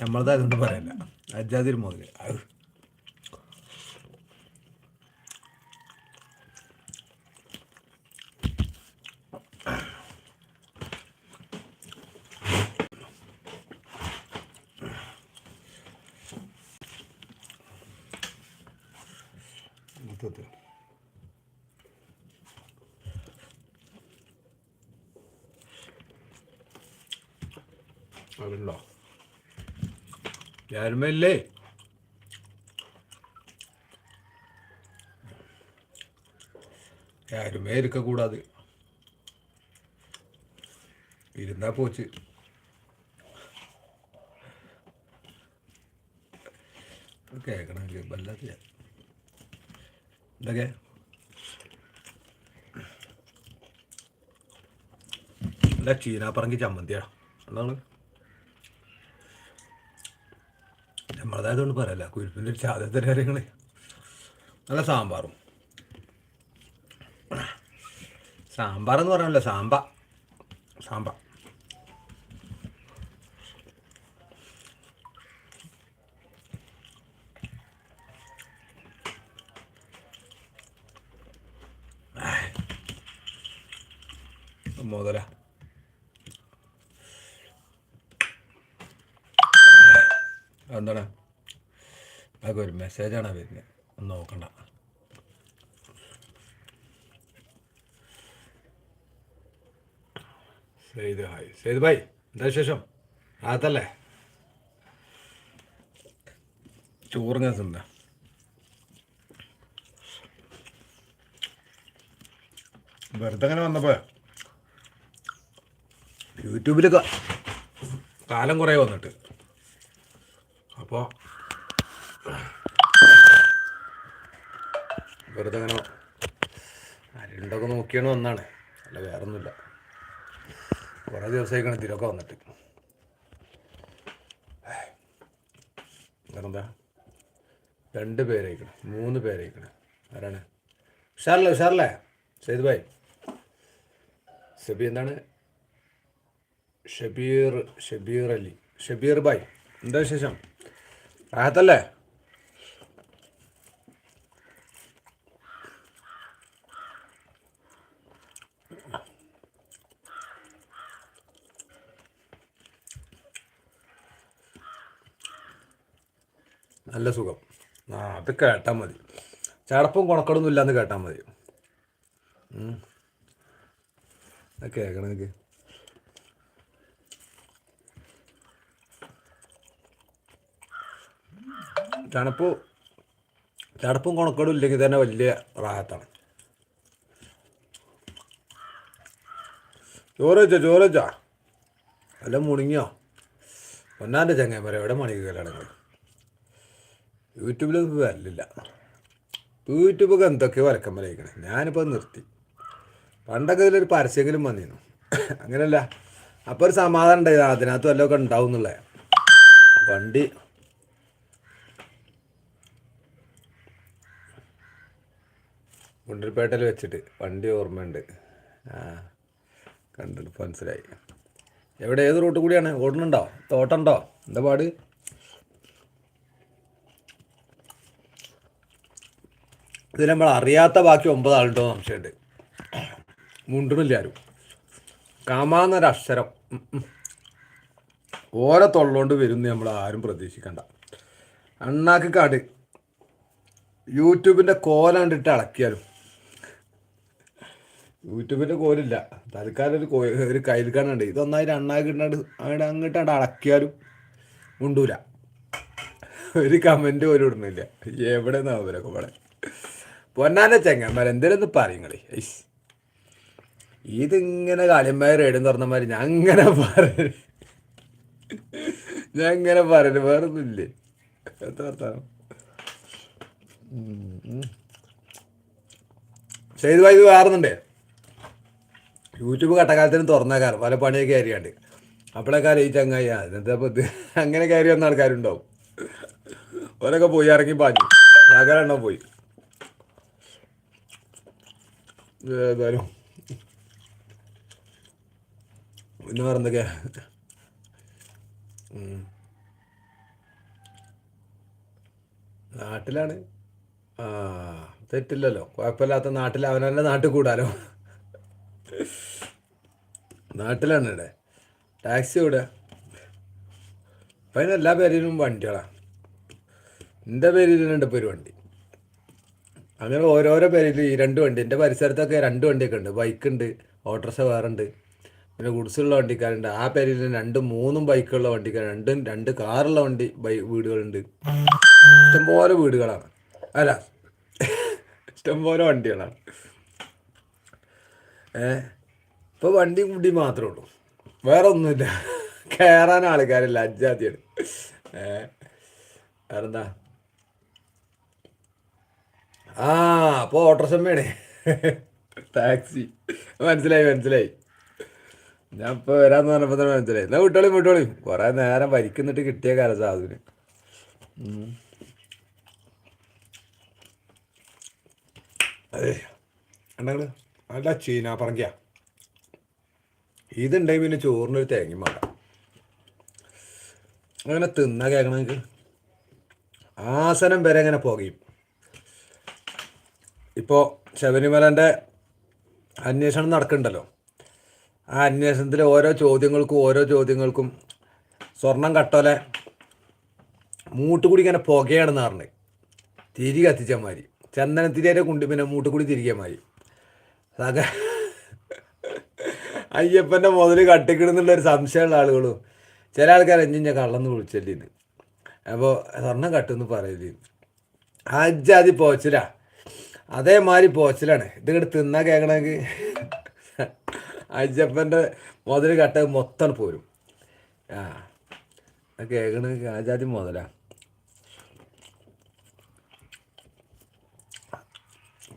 നമ്മളതായതുകൊണ്ട് പറയല്ല അജാതിരി മുതൽ ആരുമല്ലേ ആരുമേ ഇരിക്കക്കൂടാതെ ഇരുന്നാ പോച്ച്. കേൾക്കണമെങ്കിൽ വല്ലാത്ത എന്തൊക്കെ അല്ല ചീനാപ്പറങ്കി ചമ്മന്തിയാണ് അതാണ്. നമ്മളതായതുകൊണ്ട് പറയല്ല കുരിപ്പിന്റെ ചാതത്തെ കാര്യങ്ങൾ നല്ല സാമ്പാറും. സാമ്പാർ എന്ന് പറയാനല്ല സാമ്പ? സാമ്പ മുതല എന്താണ് അതൊക്കെ ഒരു മെസ്സേജാണ് വരുന്നത് ഒന്ന് നോക്കണ്ട. സെയ്ത് ഹായ്. സെയ്ത് ഭായ് എന്താ വിശേഷം? ചോറ് ഞാൻ തിന്ന. വെറുതെ അങ്ങനെ വന്നപ്പോൾ യൂട്യൂബിൽ കാലം കുറേ വന്നിട്ട്. അപ്പോൾ വെറുതെ അങ്ങനെ ആരുണ്ടൊക്കെ നോക്കിയാണ് വന്നാണ്. അല്ല വേറെ ഒന്നുമില്ല കുറേ ദിവസമായിക്കാണ് ഇതിലൊക്കെ വന്നിട്ട്. വേറെന്താ? രണ്ട് പേരായിക്കണം. മൂന്ന് പേരായിക്കണം. ആരാണ്? ഉഷാറല്ലേ ഉഷാറല്ലേ? സെയ്ദ് ഭായ്. ഷബി എന്താണ്? ഷബീർ ഷബീർ അലി. ഷബീർ ഭായ്. എന്താ വിശേഷം? റാഹത്തല്ലേ? നല്ല സുഖം. ആ അത് കേട്ടാൽ മതി. ചടപ്പും കുണക്കടൊന്നും ഇല്ലാന്ന് കേട്ടാൽ മതി. കേൾക്കണം എനിക്ക് തണുപ്പ് തണുപ്പും കുണക്കടും ഇല്ലെങ്കിൽ തന്നെ വലിയ റാഹത്താണ്. ചോറ് വെച്ചോ ചോറ് വെച്ചോ. അല്ല മുണിങ്ങിയോ? ഒന്നാന്റെ പറയാം എവിടെ മണിക്ക് കല്യാണങ്ങൾ യൂട്യൂബിലൊന്നും വരലില്ല. യൂട്യൂബൊക്കെ എന്തൊക്കെയോ വരക്കം വരയിക്കണേ ഞാനിപ്പോൾ നിർത്തി. പണ്ടൊക്കെ ഇതിലൊരു പരസ്യമെങ്കിലും വന്നിരുന്നു. അങ്ങനെയല്ല. അപ്പോൾ ഒരു സമാധാനം ഉണ്ടായി. അതിനകത്ത് വല്ലതൊക്കെ ഉണ്ടാവും എന്നുള്ളത് വണ്ടി. ഗുണ്ടൽപേട്ടയിൽ വെച്ചിട്ട് വണ്ടി ഓർമ്മയുണ്ട്. ആ കണ്ടിട്ട് മനസ്സിലായി. എവിടെ? ഏത് റൂട്ട് കൂടിയാണ്? ഓടുന്നുണ്ടോ? തോട്ടമുണ്ടോ? എന്താ പാട്? ഇതിൽ നമ്മൾ അറിയാത്ത ബാക്കി ഒമ്പത് ആളുണ്ടോ സംശയമുണ്ട്. മുണ്ടണില്ല ആരും. കാമാന്നൊരു അക്ഷരം ഉം, ഉം. ഓരോ തൊള്ളോണ്ട് വരുന്ന നമ്മൾ ആരും പ്രതീക്ഷിക്കണ്ട. അണ്ണാക്ക് കാട് യൂട്യൂബിന്റെ കോലാണ്ടിട്ട് അളക്കിയാലും. യൂട്യൂബിന്റെ കോലില്ല. തൽക്കാലം ഒരു കോ ഒരു കയ്യിൽ കാണുന്നുണ്ട് ഇതൊന്നായി അണ്ണാക്ക് ഇട്ടാണ്ട് അങ്ങോട്ട് അങ്ങോട്ടാണ്ട് അളക്കിയാലും ഒരു കമന്റ് പോലും ഇടുന്നില്ല. എവിടെ നിന്നാവും ഇവരൊക്കെ പൊന്നാന്റെ ചെങ്ങന്മാർ എന്തിനൊന്നും പറയുങ്ങളെ ഐസ്. ഇതിങ്ങനെ കളിയന്മാർ റേഡും തുറന്നമാര് ഞാൻ അങ്ങനെ പറയ ഞാൻ ഇങ്ങനെ പറയൽ വേറൊന്നുമില്ലേ. എന്താ വർത്താനം? പോയി ഇത് യൂട്യൂബ് യൂട്യൂബ് കട്ടക്കാലത്തിന് തുറന്നേക്കാറ് പല പണിയൊക്കെ കയറിയാണ്ട്. അപ്പോഴൊക്കെ ഈ ചങ്ങായി അതിനെന്താ ഇത്? അങ്ങനെ കയറി വന്ന ആൾക്കാരുണ്ടാവും. ഓരൊക്കെ പോയി ഇറങ്ങി പാഞ്ഞു. ഞാകരെണ്ണം പോയി. ഏതായാലും പിന്നെ വേറെ എന്തൊക്കെയാ ഉം. നാട്ടിലാണ്. ആ തെറ്റില്ലല്ലോ. കുഴപ്പമില്ലാത്ത നാട്ടിൽ അവനവന്റെ നാട്ടിൽ കൂടാലോ. നാട്ടിലാണ് ഇവിടെ. ടാക്സി ഇവിടെ അപ്പം അതിന് എല്ലാ പേരിലും വണ്ടികളാണ് എന്റെ പേരിലുണ്ട് ഇപ്പോൾ ഒരു വണ്ടി. അങ്ങനെ ഓരോരോ പേരിൽ ഈ രണ്ട് വണ്ടി എന്റെ പരിസരത്തൊക്കെ രണ്ട് വണ്ടിയൊക്കെ ഉണ്ട്. ബൈക്ക് ഉണ്ട് ഓട്ടോറിക്ഷ വേറെ ഉണ്ട്. പിന്നെ ഗുഡ്സുള്ള വണ്ടിക്കാരുണ്ട്. ആ പേരിൽ രണ്ടും മൂന്നും ബൈക്കുള്ള വണ്ടിക്കാർ രണ്ടും രണ്ട് കാറുള്ള വണ്ടി ബൈ വീടുകളുണ്ട്. ഇഷ്ടംപോലെ വീടുകളാണ്. അല്ല ഇഷ്ടംപോലെ വണ്ടികളാണ്. ഏ ഇപ്പോൾ വണ്ടി കൂടി മാത്രമേ ഉള്ളൂ. വേറെ ഒന്നുമില്ല. കയറാൻ ആൾക്കാരില്ല. അജാതിയാണ് ഏ വേറെന്താ? ആ അപ്പോൾ സമ്മേണേ ടാക്സി മനസ്സിലായി മനസ്സിലായി. ഞാൻ ഇപ്പോൾ വരാമെന്ന് പറഞ്ഞപ്പോൾ തന്നെ മനസ്സിലായി എന്നാൽ വിട്ടോളിയും വിട്ടോളിയും കുറേ നേരം വരിക്കുന്നിട്ട് കിട്ടിയ കാലം സാധനം. അതെ. എന്താണ് നല്ല ചീന പറങ്കിയ. ഇതുണ്ടെങ്കിൽ പിന്നെ ചോറിനൊരു തേങ്ങി മാറ അങ്ങനെ തിന്നാ കേൾക്കണമെങ്കിൽ ആസനം വരെ അങ്ങനെ പുകയും. ഇപ്പോൾ ശബരിമലന്റെ അന്വേഷണം നടക്കുന്നുണ്ടല്ലോ ആ അന്വേഷണത്തിൽ ഓരോ ചോദ്യങ്ങൾക്കും ഓരോ ചോദ്യങ്ങൾക്കും സ്വർണം കട്ടോലെ മൂട്ടുകൂടി ഇങ്ങനെ പുകയാണെന്ന് പറഞ്ഞ് തിരി കത്തിച്ച മാതിരി. ചന്ദനത്തിരിയുടെ കുണ്ടി പിന്നെ മൂട്ടുകൂടി തിരികെ മാതിരി. സക അയ്യപ്പന്റെ മുതൽ കട്ടിക്കിടുന്നുള്ള ഒരു സംശയമുള്ള ആളുകളും. ചില ആൾക്കാർ എഞ്ഞിഞ്ഞ കള്ളന്ന് വിളിച്ചല്ലേ അപ്പോൾ സ്വർണം കട്ടെന്ന് ആ അജാതി പോച്ചില. അതേമാതിരി പോച്ചിലാണ്. ഇതിങ്ങോട്ട് തിന്നാ കേൾക്കണമെങ്കിൽ അജപ്പന്റെ മുതൽ കട്ട മൊത്തം പോരും. ആ കേൾക്കണമെങ്കിൽ ആജാതി മുതലാ.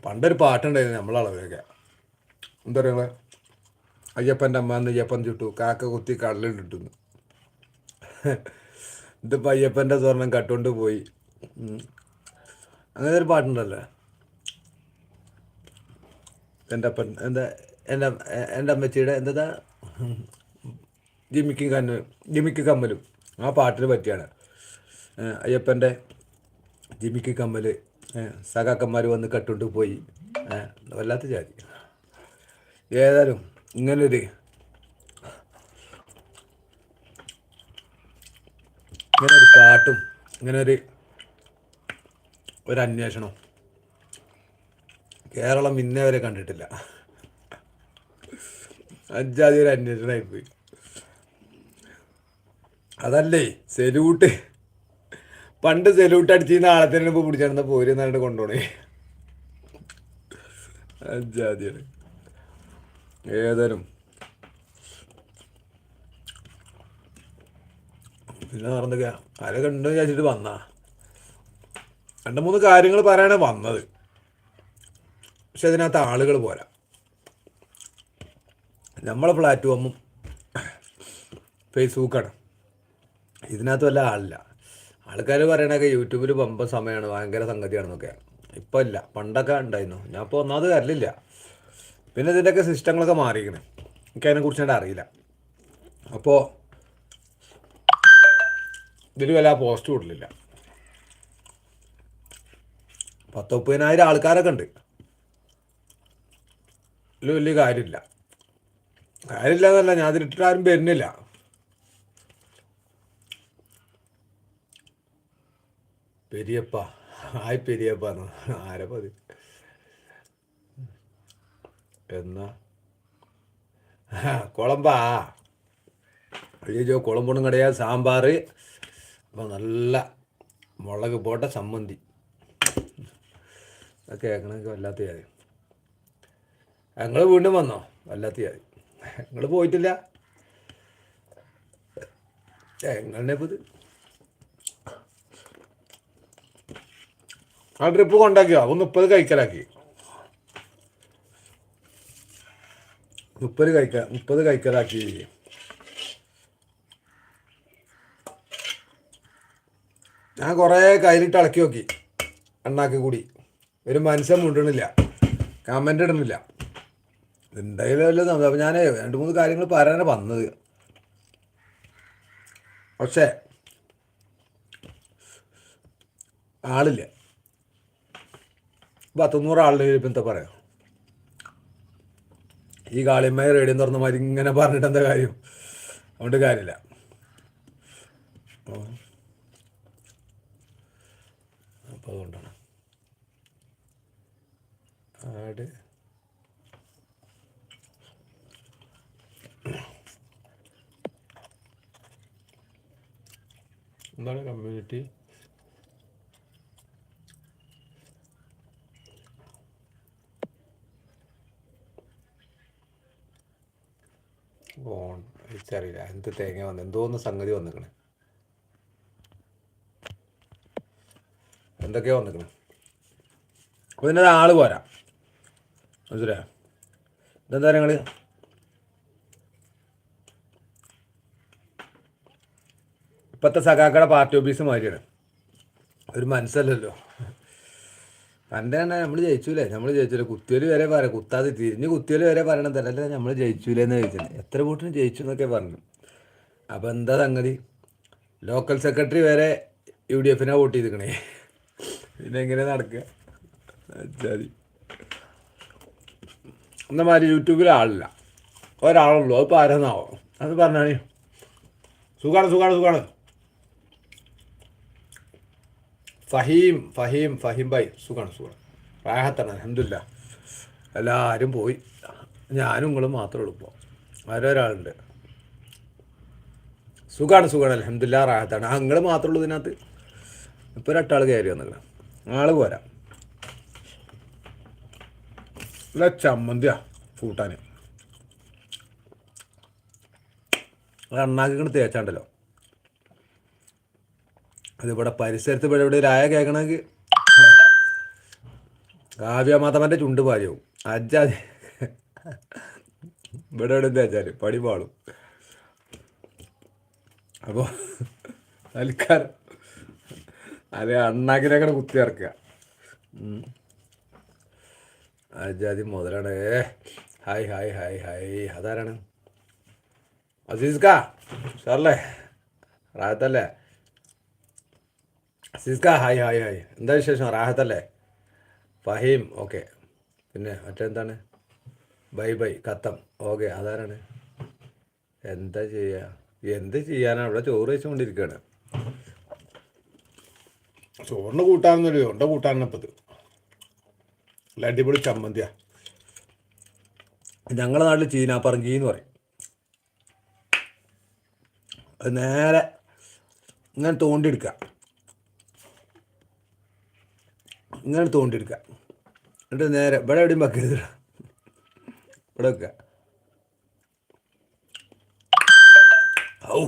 പണ്ടൊരു പാട്ടുണ്ടായിരുന്നു നമ്മളളവിലൊക്കെ എന്താ പറയുക അയ്യപ്പന്റെ അമ്മ എന്ന് അയ്യപ്പൻ ചുട്ടു. കാക്ക കുത്തി കടലിട്ടിട്ടുന്നു ഇതിപ്പോൾ അയ്യപ്പന്റെ സ്വർണം കട്ടുകൊണ്ട് പോയി. അങ്ങനെ ഒരു പാട്ടുണ്ടല്ലോ. എന്റെ അപ്പൻ എന്താ എന്റെ എന്റെ അമ്മച്ചിയുടെ എന്താ ജിമിക്ക് കന്ന് ജിമിക്ക് കമ്മലും. ആ പാട്ടിന് പറ്റിയാണ്. അയ്യപ്പന്റെ ജിമിക്ക് കമ്മൽ സഖാക്കന്മാർ വന്ന് കട്ടുകൊണ്ട് പോയി. വല്ലാത്ത ജാതി. ഏതായാലും ഇങ്ങനൊരു ഇങ്ങനൊരു പാട്ടും ഇങ്ങനൊരു ഒരു അന്വേഷണം. കേരളം ഇന്നേ വരെ കണ്ടിട്ടില്ല. അഞ്ചാതി ഒരു അന്വേഷണമായിപ്പോയി അതല്ലേ സെലൂട്ട് പണ്ട് സെലൂട്ട് അടിച്ചിരുന്ന ആളെ തന്നെ ഇപ്പോൾ പിടിച്ചിരുന്ന പോര് എന്നിട്ട് കൊണ്ടുപോണേ. അഞ്ചാതിയാണ് ഏതായാലും. പിന്നെ നടന്നില്ല ആരൊക്കെ ഉണ്ടെന്ന് വിചാരിച്ചിട്ട് വന്നാ. രണ്ട് മൂന്ന് കാര്യങ്ങൾ പറയാനാണ് വന്നത്. പക്ഷെ അതിനകത്ത് ആളുകൾ പോരാ. നമ്മളെ പ്ലാറ്റ്ഫോമും ഫേസ്ബുക്കാണ്. ഇതിനകത്ത് വല്ല ആളില്ല. ആൾക്കാർ പറയണൊക്കെ യൂട്യൂബിൽ പമ്പ സമയമാണ് ഭയങ്കര സംഗതിയാണെന്നൊക്കെ. ഇപ്പം ഇല്ല. പണ്ടൊക്കെ ഉണ്ടായിരുന്നു. ഞാൻ ഇപ്പോൾ ഒന്നാമത് കരലില്ല പിന്നെ ഇതിന്റെയൊക്കെ സിസ്റ്റങ്ങളൊക്കെ മാറിയിരിക്കണം. എനിക്ക് അതിനെക്കുറിച്ച് എന്റെ അറിയില്ല. അപ്പോൾ ഇതിൽ വല്ല പോസ്റ്റ് വിടലില്ല പത്തൊപ്പതിനായിരം ആൾക്കാരൊക്കെ ഉണ്ട്. വലിയ കാര്യമില്ല കാര്യമില്ല എന്നല്ല ഞാൻ അതിലിട്ടിട്ട് ആരും വരുന്നില്ല. പെരിയപ്പ. ഹായ് പെരിയപ്പ ആരെ ആരപ്പ അത്? എന്നാ? കുളമ്പാ. അയ്യോ കുളമ്പൊന്നും കടയാ സാമ്പാർ അപ്പോൾ നല്ല മുളക് പോട്ട സമ്മന്തി കേൾക്കണമെങ്കിൽ വല്ലാത്ത കാര്യം. ഞങ്ങൾ വീണ്ടും വന്നോ? വല്ലാത്ത കാര്യം നിങ്ങൾ പോയിട്ടില്ല ഞങ്ങളുടെ ഇപ്പം ഇത് ആ ട്രിപ്പ് കൊണ്ടാക്കിയോ ഒന്ന് മുപ്പത് കഴിക്കലാക്കി മുപ്പത് കഴിക്ക മുപ്പത് കഴിക്കലാക്കി ഞാൻ കുറേ കയ്യിലിട്ട് ഇളക്കി നോക്കി. എണ്ണാക്കി കൂടി. ഒരു മനുഷ്യൻ മുണ്ടണില്ല. കമന്റ് ഇടുന്നില്ല. വല്ലതും അപ്പം ഞാൻ രണ്ട് മൂന്ന് കാര്യങ്ങൾ പറയാനാണ് വന്നത്. പക്ഷേ ആളില്ല. പത്തൊന്നൂറ് ആളുടെ ഇപ്പം എന്താ പറയാം? ഈ കാളിയമ്മയെ റേഡിയോ തുറന്ന മാതിരി ഇങ്ങനെ പറഞ്ഞിട്ട് എന്താ കാര്യം? അതുകൊണ്ട് കാര്യമില്ല. അപ്പോൾ അതുകൊണ്ടാണ്. ആട് എന്താണ് കമ്മ്യൂണിറ്റി ഓൺ എനിക്കറിയില്ല. എന്ത് തേങ്ങ വന്നു എന്തോന്ന് സംഗതി വന്നിക്കണേ? എന്തൊക്കെയാ വന്നിക്കണേ? അപ്പോൾ ഇതിന്റെ ആൾ പോരാ. മനസ്സിലായോ? ഇതെന്താ നിങ്ങൾ ഇപ്പോഴത്തെ സഖാക്കളെ പാർട്ടി ഓഫീസ് മാതിരിയാണ്. ഒരു മനസ്സല്ലല്ലോ. പണ്ട് തന്നെ നമ്മൾ ജയിച്ചൂലേ? നമ്മൾ ജയിച്ചില്ല കുത്തിയൽ വരെ പറയാം. കുത്താതെ തിരിഞ്ഞ് കുത്തിയൽ വരെ പറയണം. തരല്ലേ നമ്മൾ ജയിച്ചൂലേ എന്ന് ചോദിച്ചത്. എത്ര വോട്ടിന് ജയിച്ചു എന്നൊക്കെ പറഞ്ഞു. അപ്പോൾ എന്താ സംഗതി? ലോക്കൽ സെക്രട്ടറി വരെ യു ഡി എഫിനെ വോട്ട് ചെയ്തിക്കണേ. പിന്നെ എങ്ങനെ നടക്കുക? അച്ചാതി എന്നമാതിരി യൂട്യൂബിൽ ആളില്ല. ഒരാളുള്ളൂ. അത് പാരന്നാവോ അത് പറഞ്ഞാണേ സുഖാണ് സുഖാണ് സുഖാണ്. ഫഹീം ഫഹീം ഫഹീം ഭായ് സുഖമാണ് സുഖം റാഹത്താണ് അലഹമില്ല എല്ലാവരും പോയി. ഞാനും നിങ്ങളും മാത്രമേ ഉള്ളൂ ഇപ്പോൾ ആരൊരാളുണ്ട് സുഖമാണ് സുഖമാണ് അലഹമില്ല റാഹത്താണ് ആ നിങ്ങൾ മാത്രമേ ഉള്ളൂ ഇതിനകത്ത്. ഇപ്പോൾ ഒരട്ടാൾ കയറി വന്നിക്കണം. ആൾ പോരാ. ഇല്ല ചമ്മന്തിയാ കൂട്ടാൻ അണ്ണാക്കിങ്ങനെ തേച്ചാണ്ടല്ലോ. അതിവിടെ പരിസരത്ത് ഇവിടെ ഇവിടെ ഒരു ആയ കേൾക്കണമെങ്കിൽ കാവ്യ മാധവന്റെ ചുണ്ട് പാചകവും അജാ ഇവിടെ ഇവിടെ തേച്ചാൽ പടി പാളും. അപ്പോൾ തൽക്കാലം അത് അണ്ണാക്കിനൊക്കെ കുത്തി ഇറക്കുക. അജാതി മുതലാണ്. Hi hi hi hi. അതാരാണ്? അസീസ്ക സാറല്ലേ? റാഹത്തല്ലേ അസീസ്ക ഹായ് ഹായ് ഹായ്. എന്താ വിശേഷം? റാഹത്തല്ലേ? ഫഹീം ഓക്കെ. പിന്നെ മറ്റെന്താണ്? Bye bye. കത്തം ഓക്കെ അതാരാണ്? എന്താ ചെയ്യുക എന്ത് ചെയ്യാനാണ് ഇവിടെ ചോറ് വെച്ചുകൊണ്ടിരിക്കുകയാണ് ചോറിന് കൂട്ടാനൊന്നുമില്ല. ഉണ്ട കൂട്ടാനപ്പത് നല്ല അടിപൊളി ചമ്മന്തിയാ. ഞങ്ങളുടെ നാട്ടിൽ ചീനാപ്പറങ്കി എന്ന് പറയും. അത് നേരെ ഇങ്ങനെ തോണ്ടിയെടുക്കുക. ഇങ്ങനെ തോണ്ടിയെടുക്കുക. എന്നിട്ട് നേരെ ഇവിടെ എവിടെയും വെക്കരുത് ഇവിടെ വെക്കുക ഔ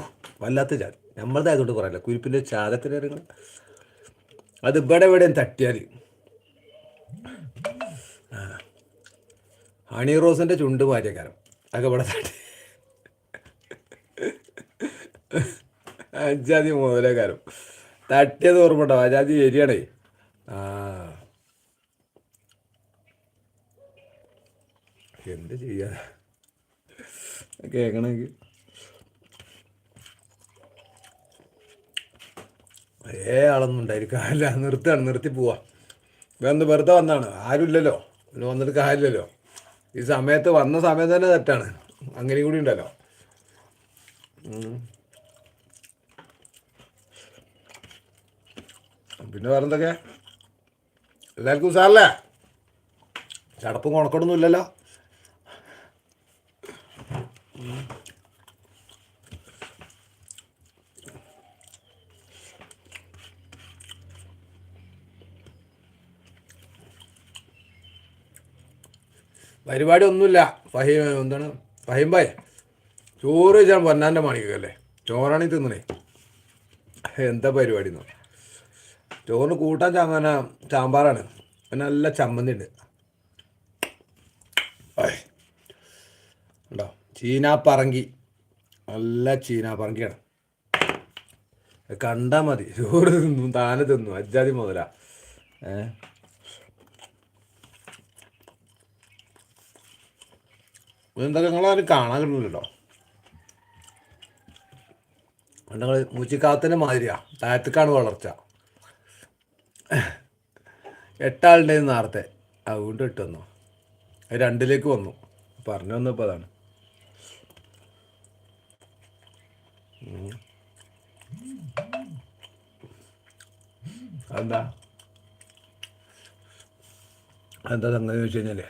വല്ലാത്ത ചാതി നമ്മളതായതുകൊണ്ട് പറയല്ല കുരിപ്പിന്റെ ചാതത്തിന്റെ കാര്യങ്ങൾ അത് ഇവിടെ എവിടെയും തട്ടിയാൽ ഹണി റോസിന്റെ ചുണ്ട് മാറ്റിയക്കാരം. അതൊക്കെ ഇവിടെ തട്ടി. അജാതി മുതലേക്കാരം. തട്ടിയത് ഓർമ്മ ഉണ്ടാവും അജാതി ശരിയാണേ ആ. എന്ത് ചെയ്യാ? കേൾക്കണമെങ്കിൽ ഏ ആളൊന്നും ഉണ്ടായിരിക്കില്ല നിർത്തുകയാണ് നിർത്തി പോവാ. വേറെ വെറുതെ വന്നാണ്. ആരുമില്ലല്ലോ. പിന്നെ വന്നിട്ട് കാര്യമില്ലല്ലോ. ഈ സമയത്ത് വന്ന സമയത്ത് തന്നെ തെറ്റാണ്. അങ്ങനെയും കൂടി ഉണ്ടല്ലോ. പിന്നെ വേറെന്തൊക്കെ? എല്ലാവർക്കും സാറല്ലേ ചടപ്പും കുണക്കടൊന്നും ഇല്ലല്ലോ. പരിപാടി ഒന്നുമില്ല ഫഹീം എന്താണ്? ഫഹീം ഭായ് ചോറ് വെച്ചാൽ പൊന്നാന്റെ മണിക്കല്ലേ ചോറാണി തിന്നണേ. എന്താ പരിപാടി എന്ന്. ചോറിന് കൂട്ടാൻ ചാമ്പന സാമ്പാറാണ് പിന്നെ നല്ല ചമ്മന്തി ഉണ്ട്. ഉണ്ടോ ചീനാപ്പറങ്കി. നല്ല ചീനാപ്പറങ്കിയാണ്. കണ്ടാൽ മതി. ചോറ് തിന്നു താനെ തിന്നു. അജ്ജാതി മുതല. ഏ? ഇതെന്തൊക്കെ നിങ്ങളാരും കാണാൻ കിട്ടുന്നില്ലല്ലോ? ഞങ്ങൾ മൂച്ചിക്കാത്തിന്റെ മാതിരിയാ? താഴത്തേക്കാണ് വളർച്ച. എട്ടാളുണ്ടായിരുന്നു നേരത്തെ അതുകൊണ്ട് ഇട്ടു വന്നു രണ്ടിലേക്ക് വന്നു. പറഞ്ഞു വന്നപ്പോൾ അതാണ്. Anda. എന്താ സംഗതി വെച്ച് കഴിഞ്ഞാലേ?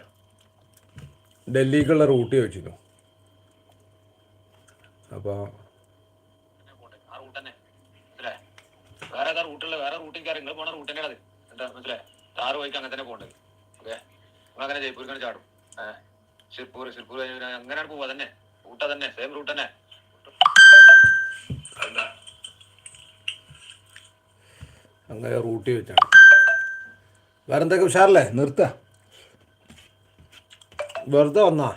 ഡൽഹിക്കുള്ള റൂട്ട് ചോദിച്ചിരുന്നു. അപ്പോൾ വേറെ റൂട്ടുള്ള വേറെ റൂട്ടിൽ കയറി നിങ്ങൾ പോണ റൂട്ട് തന്നെയാണ് എന്താ മനസ്സിലായേ? ആറ് വഴിക്ക് അങ്ങനെ തന്നെ പോകേണ്ടത്. ഓക്കെ? നിങ്ങൾ അങ്ങനെ ജയ്പൂരിക്കാണ് ചാടും. ഏഹ് ഷിർപൂർ അങ്ങനെയാണ് പോവാ തന്നെ റൂട്ടാ തന്നെ സെയിം റൂട്ട് തന്നെ. അങ്ങനെ റൂട്ടി വെച്ചാണ്. വേറെ എന്തൊക്കെ ഉഷാറല്ലേ? നിർത്ത. വെറുതെ വന്നാ.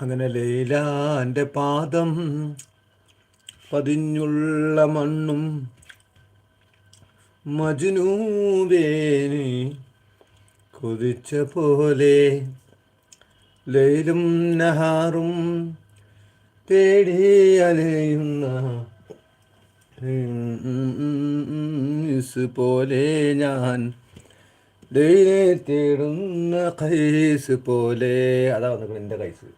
അങ്ങനെ ലൈലാന്റെ പാദം പതിഞ്ഞുള്ള മണ്ണും മജ്നൂബേന് കൊതിച്ച പോലെ ലൈലും നഹാറും തേടി അലയുന്ന പോലെ ഞാൻ ലൈലെ തേടുന്ന കൈസ് പോലെ. അതാ വന്നിട്ടുണ്ട് എന്റെ കൈസ്.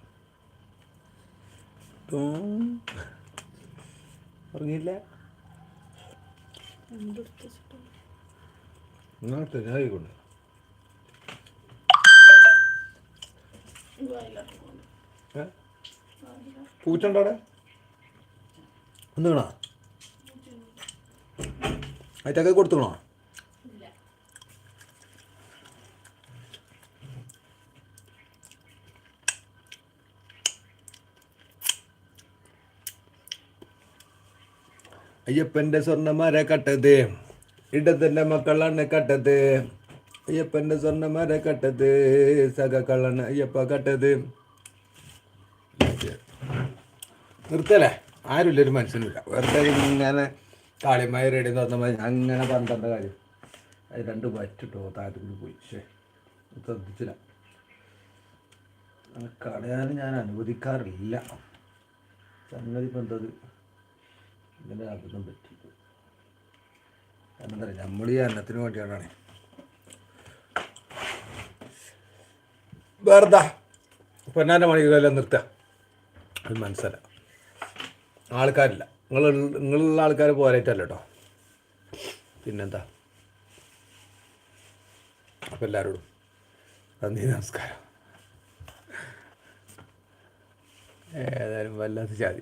ഉറങ്ങിയില്ല ഏ? പൂച്ചണ്ടോ അവിടെ ഒന്ന് വേണോ അതിറ്റൊക്കെ കൊടുത്തുക്കണോ അയ്യപ്പന്റെ സ്വർണമര കട്ടത്. ഇടത്തിന്റെ മക്കളാണ് കട്ടത്. അയ്യപ്പന്റെ സ്വർണമര കട്ടത്. സഖക്കളാണ് അയ്യപ്പ കട്ടത്. നിർത്തല്ലേ ആരുമില്ല ഒരു മനുഷ്യനില്ല വെറുതെ ഇങ്ങനെ കാളിമായ റെഡി എന്ന് മതി അങ്ങനെ പന്ത്രണ്ട് കാര്യം. അത് രണ്ട് വറ്റിട്ടോ താരത്തിൽ പോയി. ശേ ശ്രദ്ധിച്ചില്ല. കളയാൻ ഞാൻ അനുവദിക്കാറില്ല. സംഗതി ഇപ്പം എന്തത് ഇങ്ങനെ അബദ്ധം പറ്റി കാരണം എന്താ പറയുക നമ്മൾ ഈ അന്നത്തിന് വേണ്ടിയാണ് വെറുതെ പൊന്നാന്റെ മണികളെല്ലാം നിർത്തുക അത് മനസ്സില ആൾക്കാരില്ല. നിങ്ങൾ നിങ്ങളുള്ള ആൾക്കാർ പോരായിട്ടല്ല കേട്ടോ. പിന്നെന്താ? അപ്പം എല്ലാവരോടും നന്ദി നമസ്കാരം. ഏതായാലും വല്ലാത്ത ജാതി.